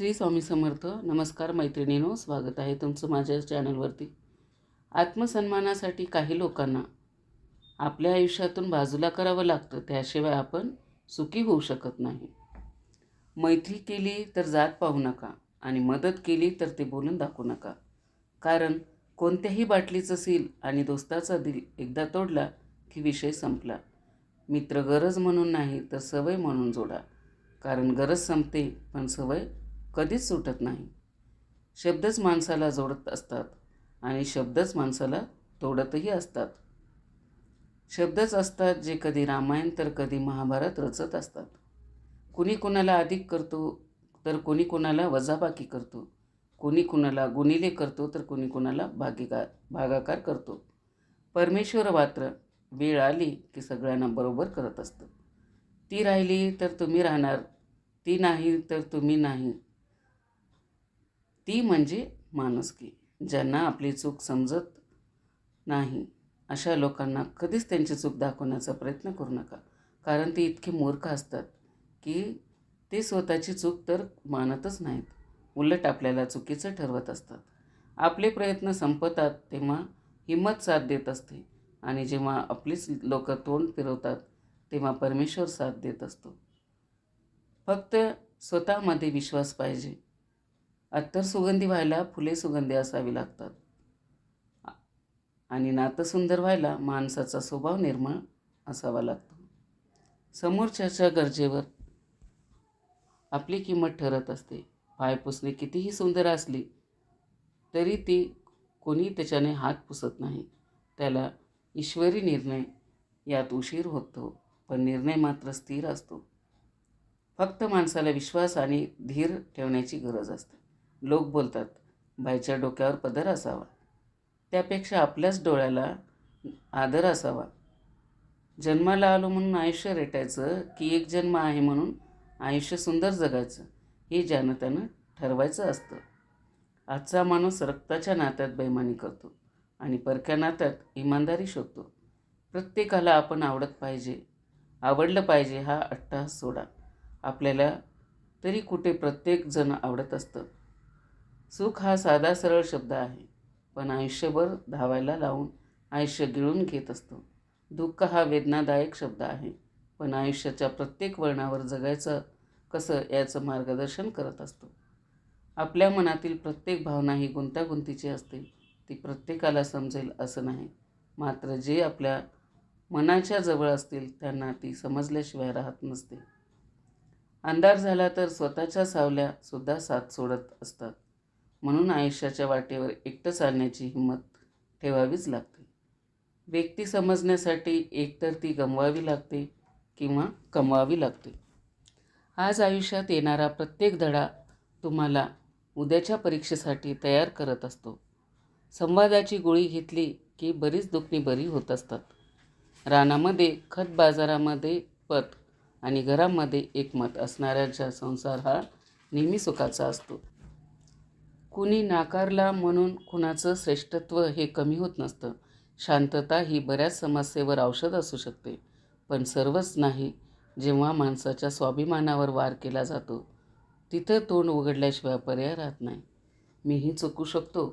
श्री स्वामी समर्थ. नमस्कार मैत्रिणीनो स्वागत आहे तुमचं माझ्या चॅनलवरती. आत्मसन्मानासाठी काही लोकांना आपल्या आयुष्यातून बाजूला करावं लागतं त्याशिवाय आपण सुखी होऊ शकत नाही. मैत्री केली तर जात पाहू नका आणि मदत केली तर ते बोलून दाखवू नका. कारण कोणत्याही बाटलीचं सील आणि दोस्ताचा दिल एकदा तोडला की विषय संपला. मित्र गरज म्हणून नाही तर सवय म्हणून जोडा. कारण गरज संपते पण सवय कधीच सुटत नाही. शब्दच माणसाला जोडत असतात आणि शब्दच माणसाला तोडतही असतात. शब्दच असतात जे कधी रामायण तर कधी महाभारत रचत असतात. कुणी कुणाला अधिक करतो तर कोणी कुणाला वजाबाकी करतो. कोणी कुणाला गुणिले करतो तर कोणी कुणाला भागीकार भागाकार करतो. परमेश्वर मात्र वेळ आली की सगळ्यांना बरोबर करत असतं. ती राहिली तर तुम्ही राहणार. ती नाही तर तुम्ही नाही. ती म्हणजे माणुसकी. ज्यांना आपली चूक समजत नाही अशा लोकांना कधीच त्यांची चूक दाखवण्याचा प्रयत्न करू नका. कारण ते इतके मूर्ख असतात की ते स्वतःची चूक तर मानतच नाहीत. उलट आपल्याला चुकीचं ठरवत असतात. आपले प्रयत्न संपतात तेव्हा हिंमत साथ देत असते आणि जेव्हा आपलीच लोक तोंड फिरवतात तेव्हा परमेश्वर साथ देत असतो. फक्त स्वतःमध्ये विश्वास पाहिजे. अत्तर सुगंधी व्हायला फुले सुगंधी असावी लागतात. आणि नातं सुंदर व्हायला माणसाचा स्वभाव निर्मळ असावा लागतो. समोरच्याच्या गरजेवर आपली किंमत ठरत असते. पायपुसणे कितीही सुंदर असली तरी ती कोणी त्याच्याने हात पुसत नाही. त्याला ईश्वरी निर्णय यात उशीर होतो पण निर्णय मात्र स्थिर असतो. फक्त माणसाला विश्वास आणि धीर ठेवण्याची गरज असते. लोक बोलतात बाईच्या डोक्यावर पदर असावा. त्यापेक्षा आपल्याच डोळ्याला आदर असावा. जन्माला आलो म्हणून आयुष्य रेटायचं की एक जन्म आहे म्हणून आयुष्य सुंदर जगायचं हे ज्यानं त्यानं ठरवायचं असतं. आजचा माणूस रक्ताच्या नात्यात बैमानी करतो आणि परक्या नात्यात इमानदारी शोधतो. प्रत्येकाला आपण आवडत पाहिजे. आवडलं पाहिजे हा अट्टाहास सोडा. आपल्याला तरी कुठे प्रत्येकजण आवडत असतं. सुख हा साधा सरळ शब्द आहे. पण आयुष्यभर धावायला लावून आयुष्य गिळून घेत असतो. दुःख हा वेदनादायक शब्द आहे. पण आयुष्याच्या प्रत्येक वळणावर जगायचं कसं याचं मार्गदर्शन करत असतो. आपल्या मनातील प्रत्येक भावना ही गुंतागुंतीची असते. ती प्रत्येकाला समजेल असं नाही. मात्र जे आपल्या मनाच्या जवळ असतील त्यांना ती समजल्याशिवाय राहत नसते. अंधार झाला तर स्वतःच्या सावल्यासुद्धा साथ सोडत असतात. म्हणून आयुष्याच्या वाटेवर एकटं चालण्याची हिंमत ठेवावीच लागते. व्यक्ती समजण्यासाठी एकतर ती गमवावी लागते किंवा कमवावी लागते. आज आयुष्यात येणारा प्रत्येक धडा तुम्हाला उद्याच्या परीक्षेसाठी तयार करत असतो. संवादाची गोळी घेतली की बरीच दुखणी बरी होत असतात. रानामध्ये खत बाजारामध्ये पत आणि घरामध्ये एकमत असणाऱ्यांचा संसार हा नेहमी सुखाचा असतो. कुणी नाकारला म्हणून कुणाचं श्रेष्ठत्व हे कमी होत नसतं. शांतता ही बऱ्याच समस्येवर औषध असू शकते पण सर्वच नाही जेव्हा माणसाच्या स्वाभिमानावर वार केला जातो. तिथं तोंड उघडल्याशिवाय पर्याय राहत नाही. मीही चुकू शकतो.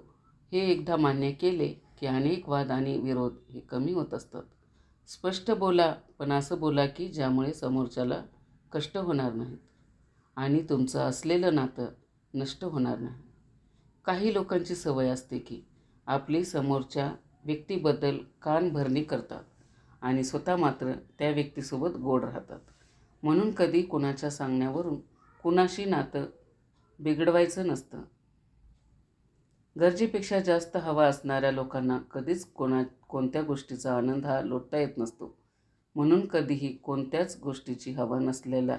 हे एकदा मान्य केले की अनेक वाद आणि विरोध हे कमी होत असतात. स्पष्ट बोला पण असं बोला की ज्यामुळे समोरच्याला कष्ट होणार नाहीत आणि तुमचं असलेलं नातं नष्ट होणार नाही. काही लोकांची सवय असते की आपली समोरच्या व्यक्तीबद्दल कानभरणी करतात आणि स्वतः मात्र त्या व्यक्तीसोबत गोड राहतात. म्हणून कधी कुणाच्या सांगण्यावरून कुणाशी नातं बिघडवायचं नसतं. गरजेपेक्षा जास्त हवा असणाऱ्या लोकांना कधीच कोणा कोणत्या गोष्टीचा आनंद हा लोटता येत नसतो. म्हणून कधीही कोणत्याच गोष्टीची हवा नसलेला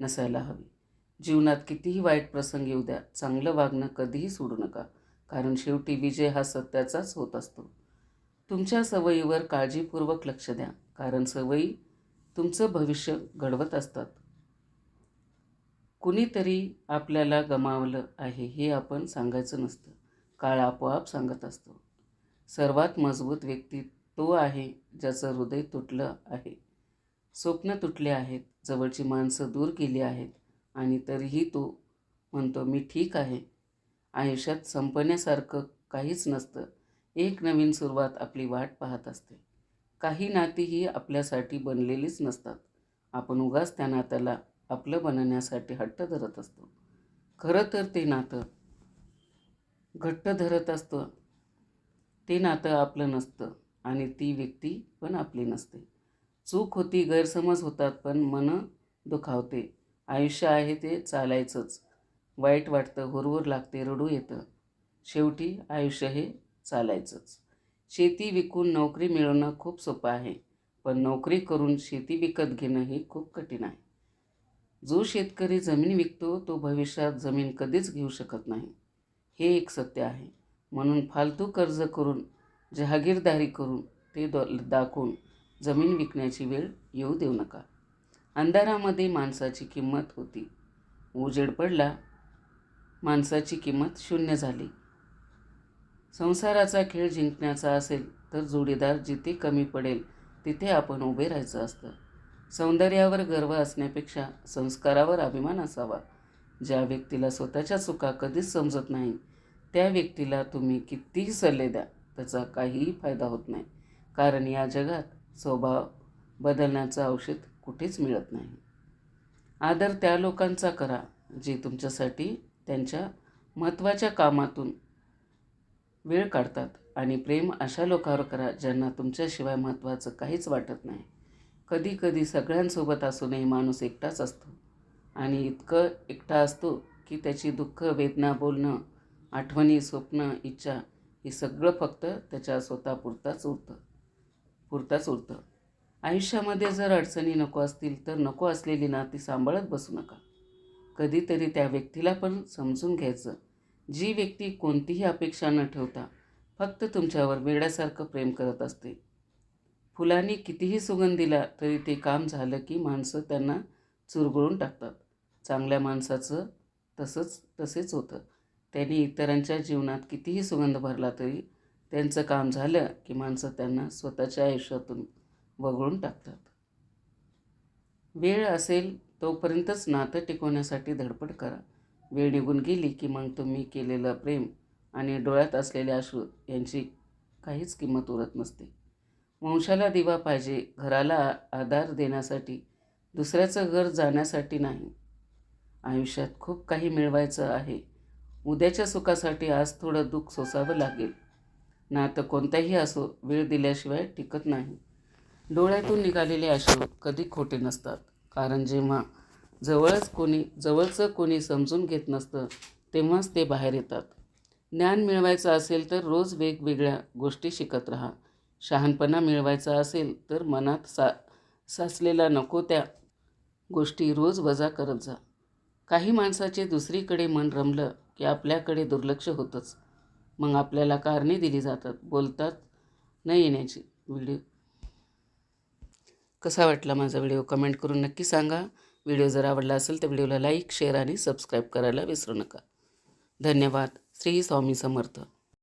नसायला हवी. जीवनात कितीही वाईट प्रसंग येऊ द्या चांगलं वागणं कधीही सोडू नका. कारण शेवटी विजय हा सत्याचाच होत असतो. तुमच्या सवयीवर काळजीपूर्वक लक्ष द्या. कारण सवयी तुमचं भविष्य घडवत असतात. कुणीतरी आपल्याला गमावलं आहे हे आपण सांगायचं नसतं. काळ आपोआप सांगत असतो. सर्वात मजबूत व्यक्ती तो आहे ज्याचं हृदय तुटलं आहे. स्वप्न तुटले आहेत. जवळची माणसं दूर केली आहेत. आणि तरीही तो म्हणतो मी ठीक आहे. आयुष्यात संपण्यासारखं काहीच नसतं. एक नवीन सुरुवात आपली वाट पाहत असते. काही नाती ही आपल्यासाठी बनलेलीच नसतात. आपण उगाच त्या नात्याला आपलं बनण्यासाठी हट्ट धरत असतो. खरं तर ते नातं घट्ट धरत असतं. ते नातं आपलं नसतं आणि ती व्यक्ती पण आपली नसते. चूक होती गैरसमज होतात पण मन दुखावते. आयुष्य आहे ते चालायचंच. वाईट वाटतं हुरहुर लागते रडू येतं. शेवटी आयुष्य हे चालायचंच. शेती विकून नोकरी मिळवणं खूप सोपं आहे पण नोकरी करून शेती विकत घेणं हे खूप कठीण आहे. जो शेतकरी जमीन विकतो तो भविष्यात जमीन कधीच घेऊ शकत नाही. हे एक सत्य आहे. म्हणून फालतू कर्ज करून जहागीरदारी करून ते दाखवून जमीन विकण्याची वेळ येऊ देऊ नका. अंधारामध्ये माणसाची किंमत होती. उजेड पडला माणसाची किंमत शून्य झाली. संसाराचा खेळ जिंकण्याचा असेल तर जोडीदार जिथे कमी पडेल तिथे आपण उभे राहायचं असतं. सौंदर्यावर गर्व असण्यापेक्षा संस्कारावर अभिमान असावा. ज्या व्यक्तीला स्वतःच्या चुका कधीच समजत नाही त्या व्यक्तीला तुम्ही कितीही सल्ले द्या त्याचा काहीही फायदा होत नाही. कारण या जगात स्वभाव बदलण्याचं औषध कुठेच मिळत नाही. आदर त्या लोकांचा करा जे तुमच्यासाठी त्यांच्या महत्त्वाच्या कामातून वेळ काढतात आणि प्रेम अशा लोकांवर करा ज्यांना तुमच्याशिवाय महत्त्वाचं काहीच वाटत नाही. कधी कधी सगळ्यांसोबत असूनही माणूस एकटाच असतो आणि इतकं एकटा असतो की त्याची दुःख वेदना बोलणं आठवणी स्वप्न इच्छा हे सगळं फक्त त्याच्या स्वतःपुरताच उरतं पुरताच उरतं. आयुष्यामध्ये जर अडचणी नको असतील तर नको असलेली नाती सांभाळत बसू नका. कधीतरी त्या व्यक्तीला पण समजून घ्यायचं. जी व्यक्ती कोणतीही अपेक्षा न ठेवता फक्त तुमच्यावर वेड्यासारखं प्रेम करत असते. फुलांनी कितीही सुगंध दिला तरी ते काम झालं की माणसं त्यांना चुरगळून टाकतात. चांगल्या माणसाचं तसंच तसेच होतं. त्यांनी इतरांच्या जीवनात कितीही सुगंध भरला तरी त्यांचं काम झालं की माणसं त्यांना स्वतःच्या आयुष्यातून वगळून टाकतात. वेळ असेल तोपर्यंतच नातं टिकवण्यासाठी धडपड करा. वेळ निघून गेली की मग तुम्ही केलेलं प्रेम आणि डोळ्यात असलेले अश्रू यांची काहीच किंमत उरत नसते. वंशाला दिवा पाहिजे घराला आधार देण्यासाठी दुसऱ्याचं घर जाण्यासाठी नाही. आयुष्यात खूप काही मिळवायचं आहे. उद्याच्या सुखासाठी आज थोडं दुःख सोसावं लागेल. नातं कोणताही असो वेळ दिल्याशिवाय टिकत नाही. डोळ्यातून निघालेले अश्रू कधी खोटे नसतात. कारण जेव्हा जवळच कोणी जवळचं कोणी समजून घेत नसतं तेव्हाच ते बाहेर येतात. ज्ञान मिळवायचं असेल तर रोज वेगवेगळ्या गोष्टी शिकत राहा. शहाणपणा मिळवायचा असेल तर मनात सा साचलेला नको त्या गोष्टी रोज वजा करत जा. काही माणसाचे दुसरीकडे मन रमलं की आपल्याकडे दुर्लक्ष होतंच. मग आपल्याला कारणे दिली जातात. बोलतात न येण्याची. व्हिडिओ कसा वाटला माझा व्हिडिओ? कमेंट करून नक्की सांगा. व्हिडिओ जर आवडला असेल तर व्हिडिओला लाईक शेअर आणि सबस्क्राईब करायला विसरू नका. धन्यवाद. श्री स्वामी समर्थ.